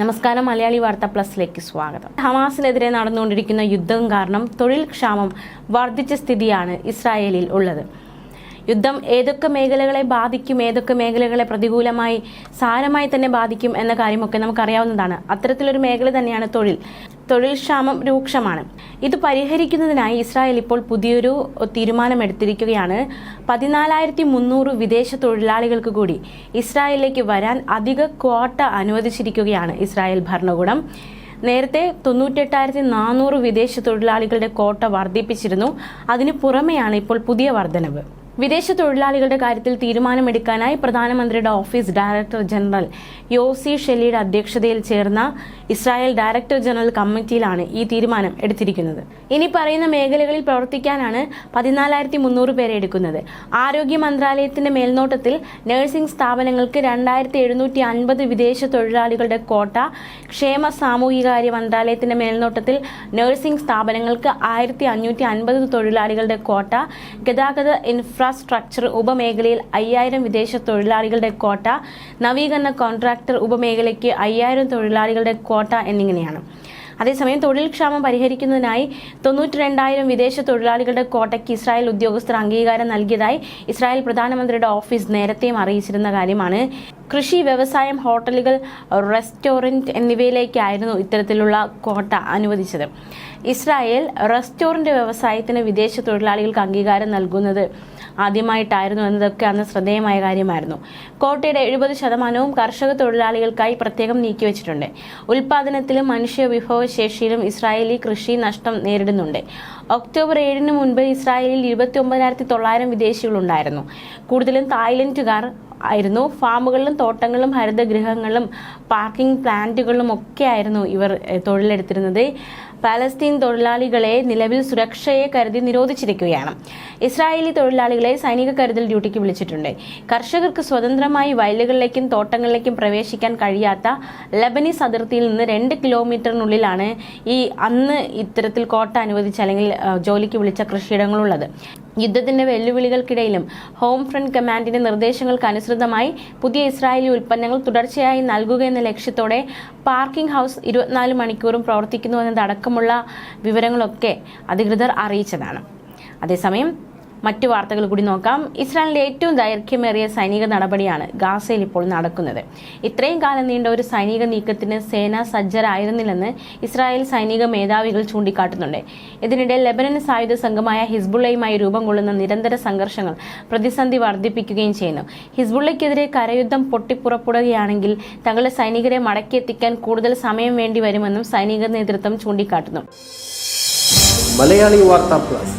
നമസ്കാരം മലയാളി വാർത്ത പ്ലസിലേക്ക് സ്വാഗതം. ഹമാസിനെതിരെ നടന്നുകൊണ്ടിരിക്കുന്ന യുദ്ധം കാരണം തൊഴിൽ ക്ഷാമം വർദ്ധിച്ച സ്ഥിതിയാണ് ഇസ്രായേലിൽ ഉള്ളത്. യുദ്ധം ഏതൊക്കെ മേഖലകളെ ബാധിക്കും ഏതൊക്കെ മേഖലകളെ പ്രതികൂലമായി സാരമായി തന്നെ ബാധിക്കും എന്ന കാര്യമൊക്കെ നമുക്കറിയാവുന്നതാണ്. അത്തരത്തിലൊരു മേഖല തന്നെയാണ് തൊഴിൽ. തൊഴിൽ ക്ഷാമം രൂക്ഷമാണ്. ഇത് പരിഹരിക്കുന്നതിനായി ഇസ്രായേൽ ഇപ്പോൾ പുതിയൊരു തീരുമാനമെടുത്തിരിക്കുകയാണ്. പതിനാലായിരത്തി മുന്നൂറ് വിദേശ തൊഴിലാളികൾക്ക് കൂടി ഇസ്രായേലിലേക്ക് വരാൻ അധിക ക്വാട്ട അനുവദിച്ചിരിക്കുകയാണ് ഇസ്രായേൽ ഭരണകൂടം. നേരത്തെ തൊണ്ണൂറ്റെട്ടായിരത്തി നാനൂറ് വിദേശ തൊഴിലാളികളുടെ കോട്ട വർദ്ധിപ്പിച്ചിരുന്നു. അതിനു പുറമെയാണ് ഇപ്പോൾ പുതിയ വർധനവ്. വിദേശ തൊഴിലാളികളുടെ കാര്യത്തിൽ തീരുമാനമെടുക്കാനായി പ്രധാനമന്ത്രിയുടെ ഓഫീസ് ഡയറക്ടർ ജനറൽ യോസി ഷെലിയുടെ അധ്യക്ഷതയിൽ ചേർന്ന ഇസ്രായേൽ ഡയറക്ടർ ജനറൽ കമ്മിറ്റിയിലാണ് ഈ തീരുമാനം എടുത്തിരിക്കുന്നത്. ഇനി പറയുന്ന മേഖലകളിൽ പ്രവർത്തിക്കാനാണ് പതിനാലായിരത്തി മുന്നൂറ് പേരെ എടുക്കുന്നത്. ആരോഗ്യ മന്ത്രാലയത്തിന്റെ മേൽനോട്ടത്തിൽ നഴ്സിംഗ് സ്ഥാപനങ്ങൾക്ക് രണ്ടായിരത്തി എഴുന്നൂറ്റി അൻപത് വിദേശ തൊഴിലാളികളുടെ കോട്ട ക്ഷേമ സാമൂഹികാര്യ മന്ത്രാലയത്തിന്റെ മേൽനോട്ടത്തിൽ നഴ്സിംഗ് സ്ഥാപനങ്ങൾക്ക് ആയിരത്തി അഞ്ഞൂറ്റി അൻപത് തൊഴിലാളികളുടെ കോട്ട ഗതാഗത ഇൻഫ്രാസ്ട്രക്ചർ ഉപമേഖലയിൽ അയ്യായിരം വിദേശ തൊഴിലാളികളുടെ ക്വാട്ട നവീകരണ കോൺട്രാക്ടർ ഉപമേഖലയ്ക്ക് അയ്യായിരം തൊഴിലാളികളുടെ ക്വാട്ട എന്നിങ്ങനെയാണ്. അതേസമയം തൊഴിൽ ക്ഷാമം പരിഹരിക്കുന്നതിനായി തൊണ്ണൂറ്റി രണ്ടായിരം വിദേശ തൊഴിലാളികളുടെ കോട്ടയ്ക്ക് ഇസ്രായേൽ ഉദ്യോഗസ്ഥർ അംഗീകാരം നൽകിയതായി ഇസ്രായേൽ പ്രധാനമന്ത്രിയുടെ ഓഫീസ് നേരത്തെയും അറിയിച്ചിരുന്ന കാര്യമാണ്. കൃഷി വ്യവസായം ഹോട്ടലുകൾ റെസ്റ്റോറന്റ് എന്നിവയിലേക്കായിരുന്നു ഇത്തരത്തിലുള്ള കോട്ട അനുവദിച്ചത്. ഇസ്രായേൽ റെസ്റ്റോറന്റ് വ്യവസായത്തിന് വിദേശ തൊഴിലാളികൾക്ക് അംഗീകാരം നൽകുന്നത് ആദ്യമായിട്ടായിരുന്നു എന്നതൊക്കെ അന്ന് ശ്രദ്ധേയമായ കാര്യമായിരുന്നു. കോട്ടയുടെ എഴുപത് ശതമാനവും കർഷക തൊഴിലാളികൾക്കായി പ്രത്യേകം നീക്കിവച്ചിട്ടുണ്ട്. ഉൽപാദനത്തിലും മനുഷ്യ വിഭവശേഷിയിലും ഇസ്രായേലി കൃഷി നഷ്ടം നേരിടുന്നുണ്ട്. ഒക്ടോബർ ഏഴിന് മുൻപ് ഇസ്രായേലിൽ ഇരുപത്തി ഒമ്പതിനായിരത്തി തൊള്ളായിരം വിദേശികളുണ്ടായിരുന്നു. കൂടുതലും തായ്ലൻഡുകാർ ആയിരുന്നു. ഫാമുകളിലും തോട്ടങ്ങളിലും ഹരിതഗൃഹങ്ങളിലും പാർക്കിംഗ് പ്ലാന്റുകളിലും ഒക്കെ ആയിരുന്നു ഇവർ തൊഴിലെടുത്തിരുന്നത്. പാലസ്തീൻ തൊഴിലാളികളെ നിലവിൽ സുരക്ഷയെ കരുതി നിരോധിച്ചിരിക്കുകയാണ്. ഇസ്രായേലി തൊഴിലാളികളെ സൈനിക കരുതൽ ഡ്യൂട്ടിക്ക് വിളിച്ചിട്ടുണ്ട്. കർഷകർക്ക് സ്വതന്ത്രമായി വയലുകളിലേക്കും തോട്ടങ്ങളിലേക്കും പ്രവേശിക്കാൻ കഴിയാത്ത ലബനീസ് അതിർത്തിയിൽ നിന്ന് രണ്ട് കിലോമീറ്ററിനുള്ളിലാണ് ഈ അന്ന് ഇത്തരത്തിൽ കോട്ട അനുവദിച്ച അല്ലെങ്കിൽ ജോലിക്ക് വിളിച്ച കൃഷിയിടങ്ങളുള്ളത്. യുദ്ധത്തിന്റെ വെല്ലുവിളികൾക്കിടയിലും ഹോം ഫ്രണ്ട് കമാൻഡിന്റെ നിർദ്ദേശങ്ങൾക്ക് അനുസൃതമായി പുതിയ ഇസ്രായേലി ഉൽപ്പന്നങ്ങൾ തുടർച്ചയായി നൽകുക എന്ന ലക്ഷ്യത്തോടെ പാർക്കിംഗ് ഹൗസ് ഇരുപത്തിനാല് മണിക്കൂറും പ്രവർത്തിക്കുന്നു എന്നതടക്കമുള്ള വിവരങ്ങളൊക്കെ അധികൃതർ അറിയിച്ചതാണ്. അതേസമയം മറ്റു വാർത്തകൾ കൂടി നോക്കാം. ഇസ്രായേലിന്റെ ഏറ്റവും ദൈർഘ്യമേറിയ സൈനിക നടപടിയാണ് ഗാസയിൽ ഇപ്പോൾ നടക്കുന്നത്. ഇത്രയും കാലം നീണ്ട ഒരു സൈനിക നീക്കത്തിന് സേന സജ്ജരായിരുന്നില്ലെന്ന് ഇസ്രായേൽ സൈനിക മേധാവികൾ ചൂണ്ടിക്കാട്ടുന്നുണ്ട്. ഇതിനിടെ ലെബനൻ സായുധ സംഘമായ ഹിസ്ബുള്ളയുമായി രൂപം കൊള്ളുന്ന നിരന്തര സംഘർഷങ്ങൾ പ്രതിസന്ധി വർദ്ധിപ്പിക്കുകയും ചെയ്യുന്നു. ഹിസ്ബുള്ളയ്ക്കെതിരെ കരയുദ്ധം പൊട്ടിപ്പുറപ്പെടുകയാണെങ്കിൽ തങ്ങളുടെ സൈനികരെ മടക്കിയെത്തിക്കാൻ കൂടുതൽ സമയം വേണ്ടി വരുമെന്നും സൈനിക നേതൃത്വം ചൂണ്ടിക്കാട്ടുന്നു. Malayali Vartha plus.